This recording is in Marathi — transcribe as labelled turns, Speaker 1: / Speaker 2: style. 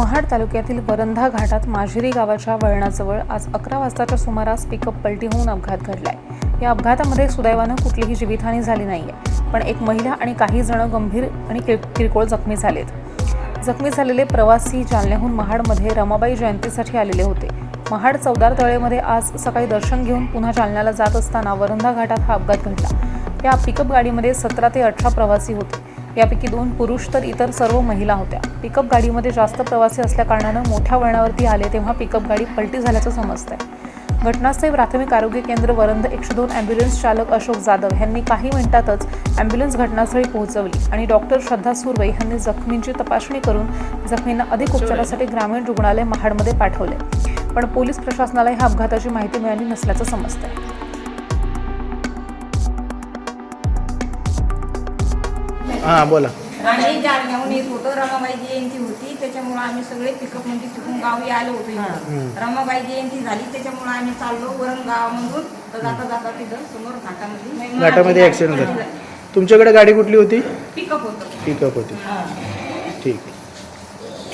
Speaker 1: महाड तालुक्यातील वरंधा घाटात माझिरी गावाच्या वळणाजवळ आज अकरा वाजताच्या सुमारास पिकअप पलटी होऊन अपघात घडलाय. या अपघातामध्ये सुदैवानं कुठलीही जीवितहानी झाली नाहीये पण एक महिला आणि काही जण गंभीर आणि किर- किरकोळ जखमी झालेत. जखमी झालेले प्रवासी जालन्याहून महाडमध्ये रमाबाई जयंतीसाठी आलेले होते. महाड चौदार तळेमध्ये आज सकाळी दर्शन घेऊन पुन्हा जालन्याला जात असताना वरंधा घाटात हा अपघात घडला. या पिकअप गाडीमध्ये सतरा ते अठरा प्रवासी होते. यापैकी दोन पुरुष तर इतर सर्व महिला होत्या. पिकअप गाडीमध्ये जास्त प्रवासी असल्याकारणानं मोठ्या वळणावरती आले तेव्हा पिकअप गाडी पलटी झाल्याचं समजतंय. घटनास्थळी प्राथमिक आरोग्य केंद्र वरंद एकशे दोन ॲम्ब्युलन्स चालक अशोक जाधव यांनी काही मिनिटातच ॲम्ब्युलन्स घटनास्थळी पोहोचवली आणि डॉक्टर श्रद्धा सुर्वे यांनी जखमींची तपासणी करून जखमींना अधिक उपचारासाठी ग्रामीण रुग्णालय महाडमध्ये पाठवले. पण पोलीस प्रशासनाला ह्या अपघाताची माहिती मिळाली नसल्याचं समजतंय.
Speaker 2: हां बोला.
Speaker 3: आम्ही जालन्याहून येत होतो रमाबाई जयंती होती त्याच्यामुळे आम्ही सगळे पिकअपमध्ये तिथून गावी आलो होतो. रमाबाई जयंती झाली त्याच्यामुळे आम्ही चाललो वरण गावामधून तर जाता जाता तिथं समोर घाटामध्ये.
Speaker 2: घाटामध्ये ॲक्सिडेंट झाला. तुमच्याकडे गाडी कुठली होती?
Speaker 3: पिकअप होतं.
Speaker 2: पिकअप होती. ठीक.